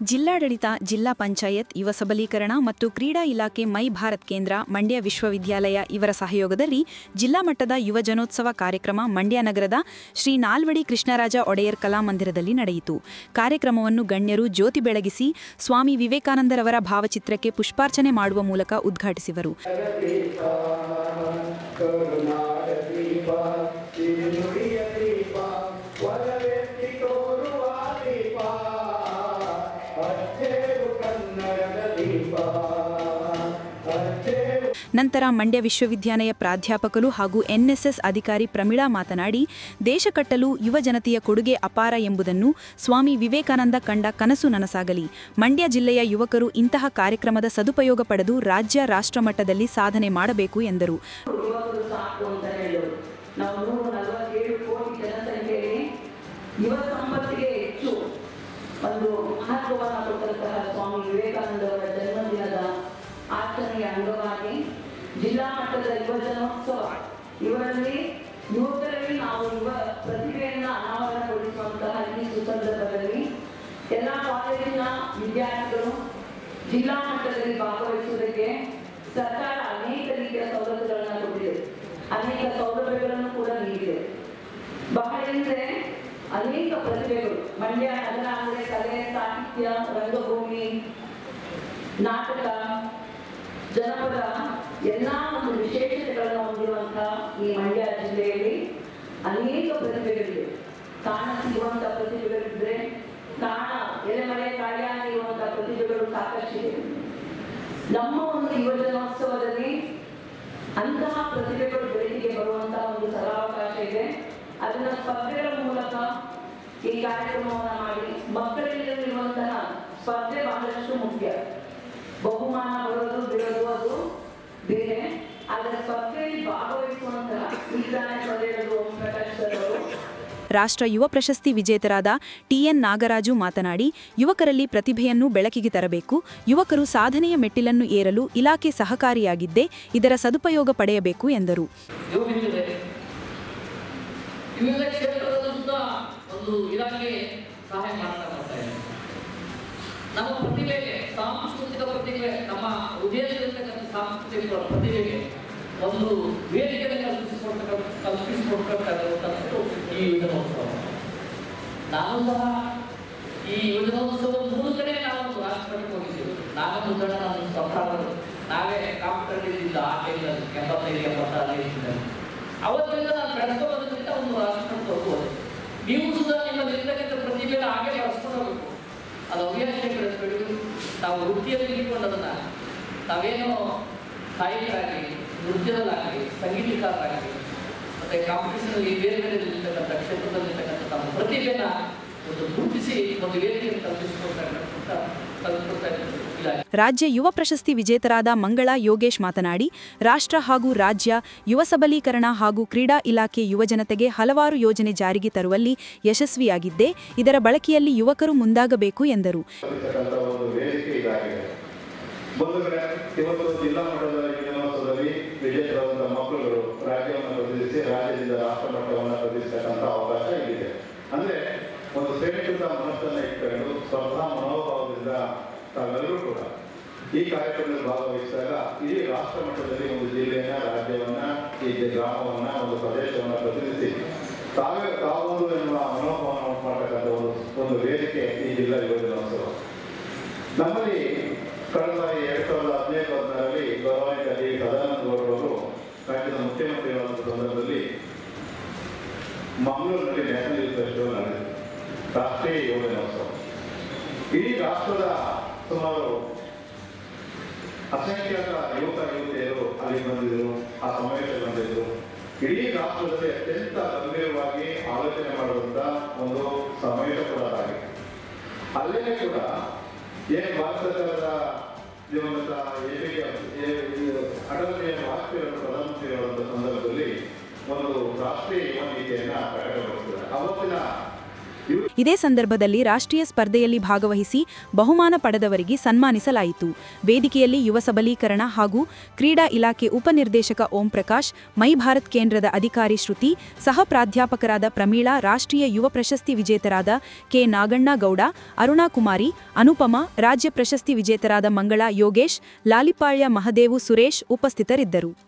ಜಿಲ್ಲಾಡಳಿತ, ಜಿಲ್ಲಾ ಪಂಚಾಯತ್, ಯುವ ಸಬಲೀಕರಣ ಮತ್ತು ಕ್ರೀಡಾ ಇಲಾಖೆ ಮೈ ಭಾರತ್ ಕೇಂದ್ರ, ಮಂಡ್ಯ ವಿಶ್ವವಿದ್ಯಾಲಯ ಇವರ ಸಹಯೋಗದಲ್ಲಿ ಜಿಲ್ಲಾ ಮಟ್ಟದ ಯುವ ಜನೋತ್ಸವ ಕಾರ್ಯಕ್ರಮ ಮಂಡ್ಯ ನಗರದ ಶ್ರೀ ನಾಲ್ವಡಿ ಕೃಷ್ಣರಾಜ ಒಡೆಯರ್ ಕಲಾಮಂದಿರದಲ್ಲಿ ನಡೆಯಿತು. ಕಾರ್ಯಕ್ರಮವನ್ನು ಗಣ್ಯರು ಜ್ಯೋತಿ ಬೆಳಗಿಸಿ, ಸ್ವಾಮಿ ವಿವೇಕಾನಂದರವರ ಭಾವಚಿತ್ರಕ್ಕೆ ಪುಷ್ಪಾರ್ಚನೆ ಮಾಡುವ ಮೂಲಕ ಉದ್ಘಾಟಿಸಿದರು ನಂತರ ಮಂಡ್ಯ ವಿಶ್ವವಿದ್ಯಾಲಯ ಪ್ರಾಧ್ಯಾಪಕರು ಹಾಗೂ ಎನ್ಎಸ್ಎಸ್ ಅಧಿಕಾರಿ ಪ್ರಮೀಳಾ ಮಾತನಾಡಿ, ದೇಶ ಕಟ್ಟಲು ಯುವ ಜನತೆಯ ಕೊಡುಗೆ ಅಪಾರ ಎಂಬುದನ್ನು ಸ್ವಾಮಿ ವಿವೇಕಾನಂದ ಕಂಡ ಕನಸು ನನಸಾಗಲಿ. ಮಂಡ್ಯ ಜಿಲ್ಲೆಯ ಯುವಕರು ಇಂತಹ ಕಾರ್ಯಕ್ರಮದ ಸದುಪಯೋಗ ಪಡೆದು ರಾಜ್ಯ ರಾಷ್ಟ್ರ ಮಟ್ಟದಲ್ಲಿ ಸಾಧನೆ ಮಾಡಬೇಕು ಎಂದರು. ಒಂದು ಮಹತ್ವವನ್ನು ಕೊಟ್ಟಂತಹ ಸ್ವಾಮಿ ವಿವೇಕಾನಂದರ ಜನ್ಮದಿನದ ಆಚರಣೆಯ ಅಂಗವಾಗಿ ಜಿಲ್ಲಾ ಮಟ್ಟದ ಯುವ ಜನೋತ್ಸವ. ಇವರಲ್ಲಿ ಯುವಕರಲ್ಲಿ ನಾವು ಯುವ ಪ್ರತಿಭೆಯನ್ನು ಅನಾವರಣಗೊಳಿಸುವಂತಹ ಈ ಸುಸಂದರ್ಭದಲ್ಲಿ ಎಲ್ಲ ಕಾಲೇಜಿನ ವಿದ್ಯಾರ್ಥಿಗಳು ಜಿಲ್ಲಾ ಮಟ್ಟದಲ್ಲಿ ಭಾಗವಹಿಸುವುದಕ್ಕೆ ಸರ್ಕಾರ ಅನೇಕ ರೀತಿಯ ಸೌಲಭ್ಯಗಳನ್ನು ಕೊಟ್ಟಿದೆ. ಅನೇಕ ಸೌಲಭ್ಯಗಳನ್ನು ಕೂಡ ನೀಡಿದೆ. ಬಹಳ ಅನೇಕ ಪ್ರತಿಭೆಗಳು, ಮಂಡ್ಯ, ನಗರ, ಅಂದರೆ ಕಲೆ, ಸಾಹಿತ್ಯ, ರಂಗಭೂಮಿ, ನಾಟಕ, ಜನಪದ ಎಲ್ಲ ಒಂದು ವಿಶೇಷತೆಗಳನ್ನು ಹೊಂದಿರುವಂತಹ ಈ ಮಂಡ್ಯ ಜಿಲ್ಲೆಯಲ್ಲಿ ಅನೇಕ ಪ್ರತಿಭೆಗಳಿವೆ. ಕಾಣ ಸಿಗುವಂಥ ಪ್ರತಿಭೆಗಳಿದ್ರೆ ಕಾಣ ಎಲೆಮರೆ ಕಾಯಾಗಿರುವಂತ ಪ್ರತಿಭೆಗಳು ಸಾಕಷ್ಟಿದೆ ನಮ್ಮ ಒಂದು ಯುವಜನೋತ್ಸವದಲ್ಲಿ ಅಂತಹ ಪ್ರತಿಭೆಗಳು ಬೆಳಕಿಗೆ ಬರುವಂತಹ ಒಂದು ಸದಾವಕಾಶ ಇದೆ. ಅದನ್ನ ಸ್ಪರ್ಧೆಗಳ ಮೂಲಕ ಈ ಕಾರ್ಯಕ್ರಮವನ್ನು ಮಾಡಿ ಮಕ್ಕಳಲ್ಲಿರುವಂತಹ ಸ್ಪರ್ಧೆ ಬಹಳಷ್ಟು ಮುಖ್ಯ. ಬಹುಮಾನ ಬರೋದು ಬಿಡೋದು ಅದು ಬೇರೆ ಆದರೆ ಸ್ಪರ್ಧೆಯಲ್ಲಿ ಭಾಗವಹಿಸುವಂತಹ ಈಗಾನೆ ಸೊಲೆಯದು ಓಂ ಪ್ರಕಾಶ್ ಸರ್ ಅವರು ರಾಷ್ಟ್ರ ಯುವ ಪ್ರಶಸ್ತಿ ವಿಜೇತರಾದ ಟಿಎನ್ ನಾಗರಾಜು ಮಾತನಾಡಿ, ಯುವಕರಲ್ಲಿ ಪ್ರತಿಭೆಯನ್ನು ಬೆಳಕಿಗೆ ತರಬೇಕು, ಯುವಕರು ಸಾಧನೆಯ ಮೆಟ್ಟಿಲನ್ನು ಏರಲು ಇಲಾಖೆ ಸಹಕಾರಿಯಾಗಿದ್ದೇ ಇದರ ಸದುಪಯೋಗ ಪಡೆಯಬೇಕು ಎಂದರು. ನಮ್ಮ ಒಂದು ವೇದಿಕೆಯನ್ನು ಕಲ್ಪಿಸಿಕೊಡ್ತಕ್ಕಂಥದ್ದು ಈ ಯುವಜನೋತ್ಸವ ನಾನು ಸಹ ಈ ಯುವಜನೋತ್ಸವ ಮೂಲಕನೇ ನಾವು ಒಂದು ರಾಷ್ಟ್ರಕ್ಕೆ ಹೋಗಿದ್ದೇವೆ. ನಾವೊಂದು ಜನ ನಮ್ಮ ಸಂಸಾರಗಳು ನಾವೇ ಇದ್ದ ಆ ಟೈಮಲ್ಲಿ ಎಂಬತ್ತೈದು ಎಂಬತ್ತಾರು ಇದ್ದಲ್ಲಿ ಅವತ್ತಿಂದ ನಾನು ಬೆಳೆಸೋದಕ್ಕಿಂತ ಒಂದು ರಾಷ್ಟ್ರಕ್ಕೆ ಹೋಗ್ಬೋದು. ನೀವು ಸುಧಾ ನಿಮ್ಮ ಇರ್ತಕ್ಕಂಥ ಪ್ರತಿಭೆನ ಹಾಗೆ ಬೆಳೆಸ್ಕೊಂಡು ಹೋಗ್ಬೇಕು ಅದು ಹವ್ಯಾಸ ಬೆಳೆಸ್ಬೇಕು ನಾವು ವೃತ್ತಿಯಲ್ಲಿ ಇಟ್ಕೊಂಡು ತಾವೇನೋ ನಾವೇನು ಕಾಯಕರಾಗಲಿ ನೃತ್ಯದಲ್ಲಾಗಲಿ ಸಂಗೀತಕಾರರಾಗಲಿ ಮತ್ತೆ ಕಾಂಪಿಟೇಷನಲ್ಲಿ ಬೇರೆ ಬೇರೆ ಇರ್ತಕ್ಕಂಥ ಕ್ಷೇತ್ರದಲ್ಲಿರ್ತಕ್ಕಂಥ ತಮ್ಮ ಪ್ರತಿಭೆಯನ್ನ ರಾಜ್ಯ ಯುವ ಪ್ರಶಸ್ತಿ ವಿಜೇತರಾದ ಮಂಗಳ ಯೋಗೇಶ್ ಮಾತನಾಡಿ ರಾಷ್ಟ್ರ ಹಾಗೂ ರಾಜ್ಯ ಯುವ ಸಬಲೀಕರಣ ಹಾಗೂ ಕ್ರೀಡಾ ಇಲಾಖೆ ಯುವಜನತೆಗೆ ಹಲವಾರು ಯೋಜನೆ ಜಾರಿಗೆ ತರುವಲ್ಲಿ ಯಶಸ್ವಿಯಾಗಿದ್ದೇ ಇದರ ಬಳಕೆಯಲ್ಲಿ ಯುವಕರು ಮುಂದಾಗಬೇಕು ಎಂದರು. ಯುವಜನೋತ್ಸವದಲ್ಲಿ ವಿಜೇತರಾದಂಥ ಮಕ್ಕಳುಗಳು ರಾಜ್ಯವನ್ನು ಪ್ರತಿನಿಧಿಸಿ ರಾಜ್ಯದಿಂದ ರಾಷ್ಟ್ರ ಮಟ್ಟವನ್ನು ಪ್ರತಿನಿಧಿಸತಕ್ಕಂಥ ಅವಕಾಶ ಇಲ್ಲಿದೆ. ಅಂದ್ರೆ ಒಂದು ಶ್ರೇಣೀಕೃತ ಮನಸ್ಸನ್ನು ಇಟ್ಕೊಂಡು ಸ್ಪರ್ಧಾ ಮನೋಭಾವದಿಂದ ತಾವೆಲ್ಲರೂ ಕೂಡ ಈ ಕಾರ್ಯಕ್ರಮದಲ್ಲಿ ಭಾಗವಹಿಸಿದಾಗ ಇಡೀ ರಾಷ್ಟ್ರ ಮಟ್ಟದಲ್ಲಿ ಒಂದು ಜಿಲ್ಲೆಯನ್ನ, ರಾಜ್ಯವನ್ನ, ಈ ಗ್ರಾಮವನ್ನ, ಒಂದು ಪ್ರದೇಶವನ್ನ ಪ್ರತಿನಿಧಿಸಿ ತಾವೇ ತಾವೊಂದು ಎನ್ನುವ ಮನೋಭಾವನ ಉಂಟು ಮಾಡತಕ್ಕಂಥ ಒಂದು ಒಂದು ವೇದಿಕೆ ಈ ಜಿಲ್ಲಾ ಯುವಜನೋತ್ಸವ ನಮ್ಮಲ್ಲಿ ಮಂಗಳೂರಿನಲ್ಲಿ ನ್ಯಾಷನಲ್ ಯೂತ್ ಫೆಸ್ಟಿವಲ್ ನಡೆದಿದೆ. ರಾಷ್ಟ್ರೀಯ ಯುವಜನೋತ್ಸವ ಇಡೀ ರಾಷ್ಟ್ರದ ಸುಮಾರು ಅಸಂಖ್ಯಾತ ಯುವಕ ಯುವತಿಯರು ಅಲ್ಲಿ ಬಂದಿದ್ರು ಆ ಸಮಾವೇಶ ಬಂದಿದ್ದರು. ಇಡೀ ರಾಷ್ಟ್ರದಲ್ಲಿ ಅತ್ಯಂತ ಗಂಭೀರವಾಗಿ ಆಲೋಚನೆ ಮಾಡುವಂತಹ ಒಂದು ಸಮಾವೇಶ ಕೂಡ ಆಗಿದೆ ಅಲ್ಲೇ ಕೂಡ ಏನು ಭಾರತ ಸರ್ಕಾರದ ದಿವಂಗತ ಎಪಿಜೆ ಅಟಲ್ ಬಿಹಾರಿ ವಾಜಪೇಯಿ ಅವರು ಪ್ರಧಾನಮಂತ್ರಿಯಾದಂಥ ಸಂದರ್ಭದಲ್ಲಿ ಒಂದು ರಾಷ್ಟ್ರೀಯ ಯುವ ನೀತಿಯನ್ನ ಪ್ರಕಟಗೊಳಿಸಿದ್ದಾರೆ ಅವತ್ತಿನ ಯುವ ಇದೇ ಸಂದರ್ಭದಲ್ಲಿ ರಾಷ್ಟ್ರೀಯ ಸ್ಪರ್ಧೆಯಲ್ಲಿ ಭಾಗವಹಿಸಿ ಬಹುಮಾನ ಪಡೆದವರಿಗೆ ಸನ್ಮಾನಿಸಲಾಯಿತು. ವೇದಿಕೆಯಲ್ಲಿ ಯುವ ಸಬಲೀಕರಣ ಹಾಗೂ ಕ್ರೀಡಾ ಇಲಾಖೆ ಉಪನಿರ್ದೇಶಕ ಓಂ ಪ್ರಕಾಶ್ ಮೈ ಭಾರತ್ ಕೇಂದ್ರದ ಅಧಿಕಾರಿ ಶ್ರುತಿ, ಸಹ ಪ್ರಾಧ್ಯಾಪಕರಾದ ಪ್ರಮೀಳಾ, ರಾಷ್ಟ್ರೀಯ ಯುವ ಪ್ರಶಸ್ತಿ ವಿಜೇತರಾದ ಕೆ ನಾಗಣ್ಣ ಗೌಡ, ಅರುಣಾ ಕುಮಾರಿ, ಅನುಪಮ, ರಾಜ್ಯ ಪ್ರಶಸ್ತಿ ವಿಜೇತರಾದ ಮಂಗಳಾ ಯೋಗೇಶ್, ಲಾಲಿಪಾಳ್ಯ ಮಹದೇವು ಸುರೇಶ್ ಉಪಸ್ಥಿತರಿದ್ದರು.